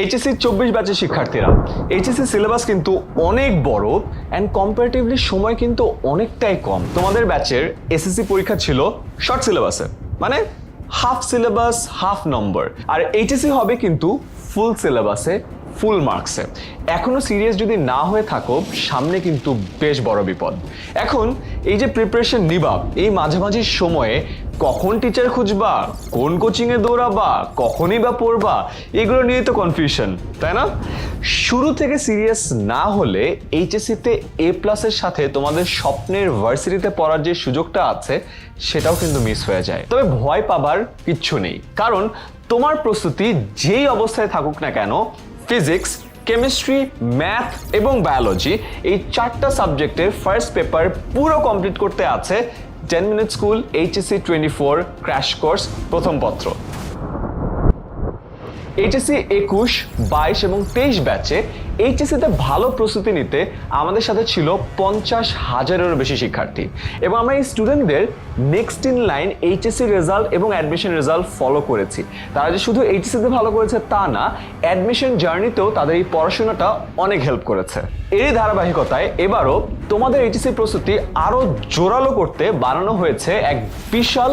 HSC চব্বিশ ব্যাচের শিক্ষার্থীরা। এইচএসসি সিলেবাস কিন্তু অনেক বড় অ্যান্ড কম্পারেটিভলি সময় কিন্তু অনেকটাই কম। তোমাদের ব্যাচের এসএসসি পরীক্ষা ছিল শর্ট সিলেবাসে মানে হাফ সিলেবাস হাফ নম্বর আর এইচএসসি হবে কিন্তু ফুল সিলেবাসে ফুল মার্কসে এখনও সিরিয়াস যদি না হয়ে থাকো, সামনে কিন্তু বেশ বড় বিপদ। এখন এই যে প্রিপারেশন নিবা, এই মাঝামাঝি সময়ে কখন টিচার খুঁজবা, কোন কোচিংয়ে দৌড়াবা, কখনই বা পড়বা, এগুলো নিয়ে তো কনফিউশন তাই না? শুরু থেকে সিরিয়াস না হলে এইচএসসিতে এ প্লাসের সাথে তোমাদের স্বপ্নের ভার্সিটিতে পড়ার যে সুযোগটা আছে, সেটাও কিন্তু মিস হয়ে যায়। তবে ভয় পাবার কিচ্ছু নেই। কারণ তোমার প্রস্তুতি যেই অবস্থায় থাকুক না কেন ফিজিক্স, কেমিস্ট্রি, ম্যাথ এবং বায়োলজি এই চারটা সাবজেক্টের ফার্স্ট পেপার পুরো কমপ্লিট করতে আছে ten minute school HSC twenty four crash course প্রথম পত্র। এইচএসসি একুশ, বাইশ এবং তেইশ ব্যাচে এইচএসসিতে ভালো প্রস্তুতি নিতে আমাদের সাথে ছিল পঞ্চাশ হাজারেরও বেশি শিক্ষার্থী। এবং আমরা এই স্টুডেন্টদের next in line HSC result এবং অ্যাডমিশন রেজাল্ট ফলো করেছি। তারা যে শুধু এইচএসসিতে ভালো করেছে তা না অ্যাডমিশন জার্নিতেও তাদের এই পড়াশোনাটা অনেক হেল্প করেছে। এরই ধারাবাহিকতায় এবারও তোমাদের এইচএসসি প্রস্তুতি আরও জোরালো করতে বানানো হয়েছে এক বিশাল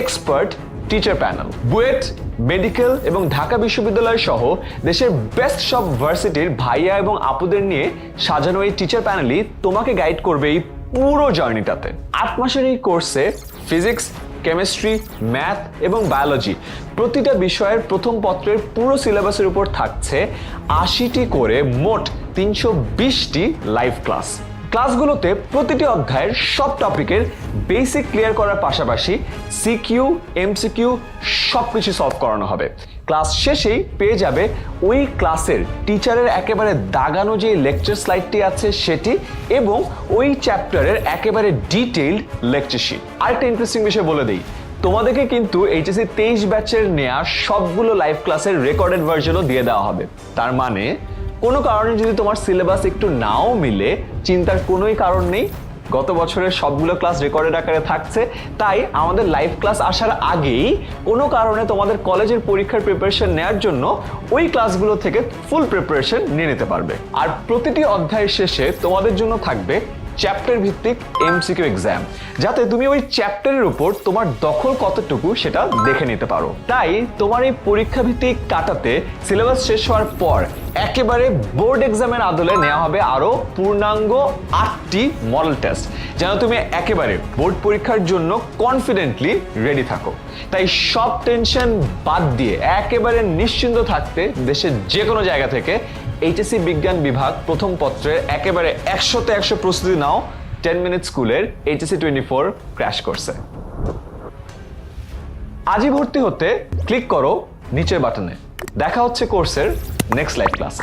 expert teacher panel BUET medical এবং ঢাকা বিশ্ববিদ্যালয় সহ দেশের বেস্ট সব ভার্সিটির ভাইয়া এবং আপুদের নিয়ে সাজানো এই টিচার প্যানেলই তোমাকে গাইড করবে এই পুরো জার্নিটাতে আট মাসের এই কোর্সে ফিজিক্স কেমিস্ট্রি ম্যাথ এবং বায়োলজি প্রতিটা বিষয়ের প্রথম পত্রের পুরো সিলেবাসের উপর থাকছে আশিটি করে মোট তিনশো বিশটি লাইভ ক্লাস ক্লাসগুলোতে প্রতিটি অধ্যায়ের সব টপিকের বেসিক ক্লিয়ার করার পাশাপাশি সিকিউ, এমসিকিউ সব কিছু সলভ করানো হবে। ক্লাস শেষেই পেয়ে যাবে ওই ক্লাসের টিচারের একেবারে দাগানো যে লেকচার স্লাইডটি আছে সেটি এবং ওই চ্যাপ্টারের একেবারে ডিটেইলড লেকচার শিট। আরেকটা ইন্টারেস্টিং বিষয় বলে দিই, তোমাদেরকে কিন্তু এইচএসসি তেইশ ব্যাচের নেওয়া সবগুলো লাইভ ক্লাসের রেকর্ডেড ভার্জনও দিয়ে দেওয়া হবে। তার মানে কোনো কারণে যদি তোমার সিলেবাস একটু নাও মিলে, চিন্তার কোনোই কারণ নেই। গত বছরের সবগুলো ক্লাস রেকর্ডেড আকারে থাকছে। তাই আমাদের লাইভ ক্লাস আসার আগেই কোনো কারণে তোমাদের কলেজের পরীক্ষার প্রিপারেশন নেওয়ার জন্য ওই ক্লাসগুলো থেকে ফুল প্রিপারেশন নিয়ে নিতে পারবে। আর প্রতিটি অধ্যায়ের শেষে তোমাদের জন্য থাকবে চ্যাপ্টার ভিত্তিক এমসিকিউ এক্সাম যাতে তুমি ওই চ্যাপ্টারের উপর তোমার দখল কতটুকু সেটা দেখে নিতে পারো। তাই তোমার এই পরীক্ষা ভিত্তিক কাটাতে সিলেবাস শেষ হওয়ার পর একেবারে বোর্ড এক্সামের আদলে নেওয়া হবে আরও পূর্ণাঙ্গ আটটি মডেল টেস্ট যেন তুমি একেবারে বোর্ড পরীক্ষার জন্য কনফিডেন্টলি রেডি থাকো। তাই সব টেনশন বাদ দিয়ে একেবারে নিশ্চিন্ত থাকতে দেশের যে কোনো জায়গা থেকে এইচএসসি বিজ্ঞান বিভাগ প্রথম পত্রে একেবারে একশোতে একশো প্রস্তুতি নাও। টেন মিনিট স্কুলের এইচএসি টোয়েন্টি ফোর ক্র্যাশ করছে। আজই ভর্তি হতে ক্লিক করো নিচের বাটনে দেখা হচ্ছে কোর্সের নেক্সট লাইভ ক্লাস